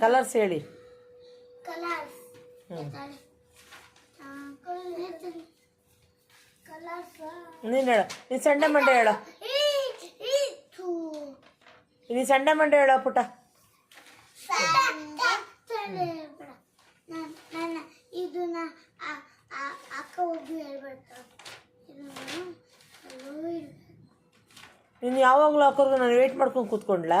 Colours ಹೇಳಿ. Colours ನೀನು ಹೇಳು. ನೀನು ಸಂಡೆ ಮಂಡೆ ಹೇಳು. ನೀನು ಸಂಡೆ ಮಂಡೆ ಹೇಳ ಪುಟ್ಟ. ಇದು ಅಕ್ಕ ಒಬ್ಬರು ಹೇಳ್ಬಿಡ್ತಾರೆ ನೀನು ಯಾವಾಗಲೂ ಹಾಕೋರ್ಗು ನಾನು ವೇಟ್ ಮಾಡ್ಕೊಂಡು ಕೂತ್ಕೊಂಡ್ಲಾ?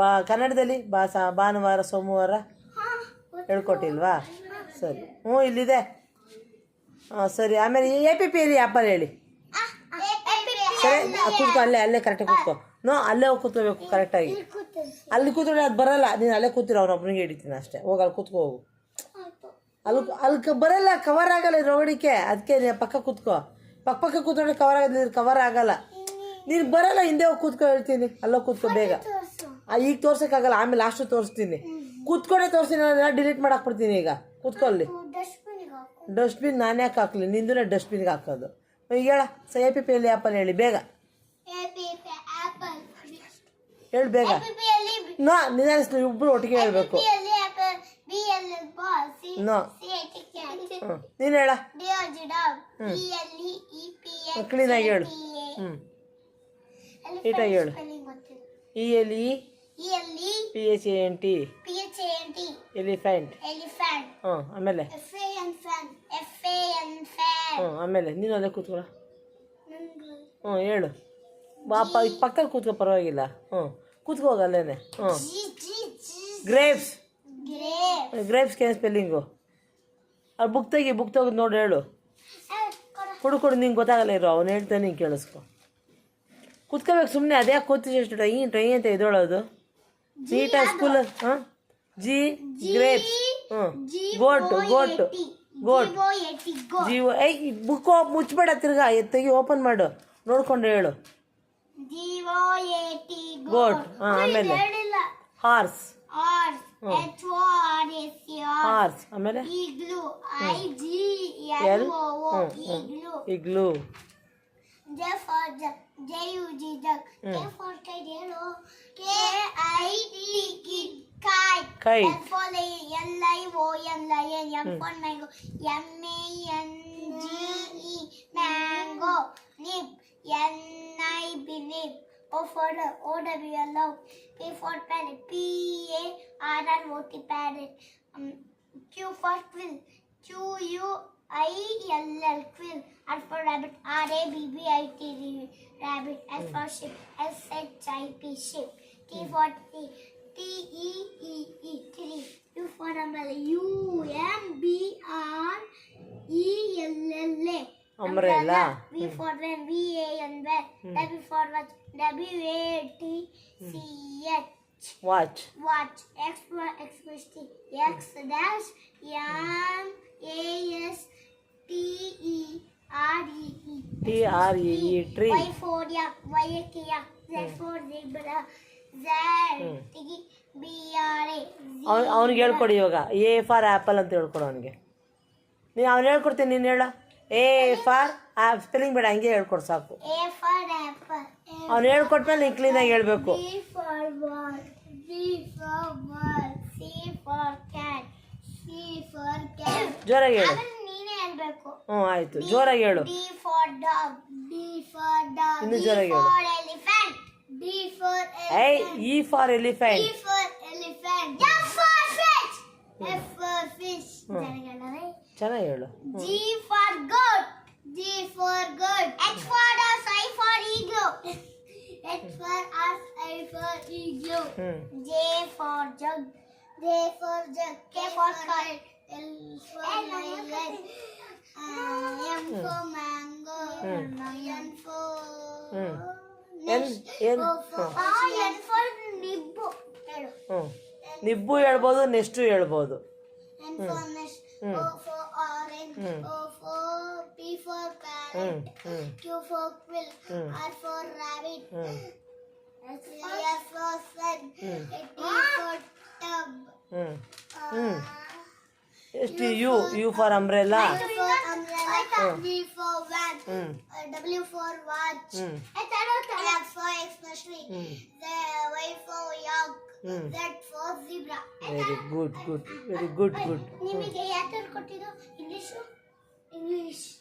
ಬಾ, ಕನ್ನಡದಲ್ಲಿ ಬಾ ಸಾ, ಭಾನುವಾರ, ಸೋಮವಾರ ಹೇಳ್ಕೊಟ್ಟಿಲ್ವಾ? ಸರಿ. ಹ್ಞೂ, ಇಲ್ಲಿದೆ. ಹಾಂ ಸರಿ, ಆಮೇಲೆ ಎ ಪಿ ಪಿ ಆಪಲ್ ಆ್ಯಪಲ್ಲಿ ಹೇಳಿ. ಸರಿ ಕೂತ್ಕೊ, ಅಲ್ಲೇ ಅಲ್ಲೇ ಕರೆಕ್ಟ್ ಕೂತ್ಕೋ. ನೋ, ಅಲ್ಲೇ ಹೋಗಿ ಕೂತ್ಕೋಬೇಕು ಕರೆಕ್ಟಾಗಿ ಅಲ್ಲಿ ಕೂತ್ಕೊಂಡು ಅದು ಬರಲ್ಲ. ನೀನು ಅಲ್ಲೇ ಕೂತಿರೋ ಅವನೊಬ್ಬನಿಗೆ ಹಿಡಿತೀನಿ ಅಷ್ಟೇ. ಹೋಗಿ, ಅಲ್ಲಿ ಕೂತ್ಕೋ, ಹೋಗು. ಅಲ್ಲಿ ಅಲ್ಲಿ ಬರಲ್ಲ ಕವರ್ ಆಗಲ್ಲ ರೋಡಿಕೆ ಅದಕ್ಕೆ ನೀನು ಪಕ್ಕ ಕೂತ್ಕೋ. ಪಕ್ಕ ಪಕ್ಕ ಕೂತ್ಕೊಂಡ್ರೆ ಕವರ್ ಆಗೋದು ಕವರ್ ಆಗಲ್ಲ. ನೀನು ಬರಲ್ಲ, ಹಿಂದೆ ಹೋಗಿ ಕೂತ್ಕೊ ಹೇಳ್ತೀನಿ. ಅಲ್ಲೋಗಿ ಕೂತ್ಕೋ, ಬೇಗ. ಈಗ ತೋರ್ಸೋಕ್ಕಾಗಲ್ಲ ಆಮೇಲೆ ಲಾಸ್ಟು ತೋರಿಸ್ತೀನಿ. ಕೂತ್ಕೊಂಡೆ ತೋರಿಸ್ತೀನಿ ನಾನು ಡಿಲೀಟ್ ಮಾಡಾಕ್ಬಿಡ್ತೀನಿ ಈಗ. ಕೂತ್ಕೊಳ್ಳಿ. ಡಸ್ಟ್ಬಿನ್ ನಾನು ಯಾಕೆ ಹಾಕ್ಲಿ? ನಿಂದು ಡಸ್ಟ್ಬಿನ್ಗೆ ಹಾಕೋದು. ಈಗ ಹೇಳ ಸ ಎ ಪಿ ಪಿ ಎಲ್ಲಿ ಆ್ಯಪಲ್ಲಿ ಹೇಳಿ ಬೇಗ. ಹೇಳಿ ಬೇಗ. ನಾ ನೋ ನಿಧಾನಿಸ್ ನೀವು ಇಬ್ಬರು ಒಟ್ಟಿಗೆ ಹೇಳಬೇಕು. ನೋ. ಹ್ಞೂ ನೀನು ಹೇಳ. ಕ್ಲೀನಾಗಿ ಹೇಳು. ಹ್ಞೂ ನೀಟಾಗಿ ಹೇಳು. ಇ ಎಲ್ ಇ ಇ ಅಲ್ಲಿ P H A N T P H A N T elephant elephant ಹ್ಞೂ ಆಮೇಲೆ? F A N fan F A N fan ಹ್ಞೂ ಆಮೇಲೆ? ನೀನು ಅಲ್ಲೇ ಕೂತ್ಕೊಳ್ಳ. ಹ್ಞೂ ಹೇಳು. ಬಾಪ ಈ ಪಕ್ಕದಲ್ಲಿ ಕೂತ್ಕೋ ಪರವಾಗಿಲ್ಲ. ಹ್ಞೂ ಕೂತ್ಕೋಗ ಅಲ್ಲೇನೆ. ಹ್ಞೂ ಗ್ರೇಪ್ಸ್ ಕ್ಯಾನ್ ಗ್ರೇಪ್ಸ್ಗೆ ಏನು ಸ್ಪೆಲ್ಲಿಂಗು ಅಲ್ಲಿ ಬುಕ್ ತೆಗಿ ಬುಕ್ ತೆಗೆದು ನೋಡಿ ಹೇಳು. ಕೊಡು. ಕೊಡು ನಿಂಗೆ ಗೊತ್ತಾಗಲ್ಲ ಇರೋ ಅವ್ನು ಹೇಳ್ತಾನೆ ನೀನು ಕೇಳಿಸ್ಕೊ. ಕುತ್ಕೋಬೇಕು ಸುಮ್ಮನೆ ಅದೇ ಕೂತಿದ್ದು ಎಷ್ಟು ಟ್ರೈನ್ ಟ್ರೈನ್ ಅಂತ ಎದೋಳೋದು ನೀಟಾಗಿ ಸ್ಕೂಲ್ ಹಾಂ? ಜಿ ಗ್ರೇಪ್ಸ್ ಹ್ಞೂ goat goat goat. G O ಏಯ್ ಬುಕ್ ಮುಚ್ಚಬೇಡ ತಿರ್ಗಾ ತೆಗಿ ಓಪನ್ ಮಾಡು. ನೋಡ್ಕೊಂಡು ಹೇಳು. ಗೋಟ್ ಹಾಂ ಆಮೇಲೆ. ಹಾರ್ಸ್. ಹಾರ್ಸ್ ಆಮೇಲೆ? ಈಗ್ಲೂ. J for J, J U G duck. Mm. K for kangaroo. K I T kid. Kite. Kite. F for L I O N lion. M for mango. M A N G E mango. Nip. N I B nip. O for O W L O. P for parrot. P A R R O T parrot. Um, Q for quill. Q U I-E-L-L, quill. R for rabbit, R-A-B-B-I-T, rabbit. S for ship, S-H-I-P, ship. T hmm. for tree, T-E-E-E, tree. U for umbrella, U-M-B-R-E-L-L-A. Umbrella. V hmm. for van, hmm. for watch, W-A-T-C-H. Watch. Watch. X for express, dash, M, A, E T R E E tree Y for yak Y K yak Z for zebra Z T B R A ಅವ್ನು ಅವ್ನಿಗೆ ಹೇಳ್ಕೊಡಿ ಇವಾಗ A for apple ಅಂತ ಹೇಳ್ಕೊಡು ಅವನಿಗೆ ನೀನು ಅವ್ನು ಹೇಳ್ಕೊಡ್ತೀನಿ ನೀನು ಹೇಳ ಎ ಫಾರ್ ಸ್ಪೆಲ್ಲಿಂಗ್ ಬೇಡ ಹಂಗೆ ಹೇಳ್ಕೊಡು ಸಾಕು A for apple ಅವ್ನು ಹೇಳ್ಕೊಟ್ಮೇಲೆ ನೀನು ಕ್ಲೀನಾಗಿ ಹೇಳ್ಬೇಕು B for ball B for ball C for cat C for cat ಜೋರಾಗಿ ಹೇಳು ಆಮೇಲೆ ನೀನೇ ಹೇಳ್ಬೇಕು ಹ್ಞೂ ಆಯಿತು ಜೋರಾಗಿ ಹೇಳು D for dog. D for dog. ಇನ್ನು E ಜೋರಾಗಿ ಹೇಳು. for elephant. D for I elephant. E for E elephant for elephant. F for fish. F for fish. Hmm. ಜನಗಣನೆ. ಚೆನ್ನಾಗಿ ಹೇಳು G for goat. G for goat. H for us. I for eagle. H for us. I for eagle. ಹ್ಞೂ J for jug. J for jug. K for kite. L for lion. Uh, M for mango. N for hmm. N N O for ah, for nibbu. ಹೇಳು. ಹ್ಞೂ ನಿಬ್ಬು ಹೇಳ್ಬೋದು nest ಹೇಳ್ಬೋದು N for nest. O for orange. O for P for ಹ್ಞೂ parrot. ಹ್ಞೂ Q for quill. Hmm. R for rabbit. ಹ್ಞೂ S for sun. Hmm. T for tub. ಹ್ಞೂ Uh, ಎಷ್ಟು U U for umbrella I for umbrella. V for van. ಹ್ಞೂ Uh, W for watch. ಹ್ಮ್. X for especially. ಹ್ಮ್. The Y for yak. ಹ್ಮ್. Z for zebra. Very good good very good good ನಿಮಗೆ ಯಾವ ಕೊಟ್ಟಿದ್ದು English English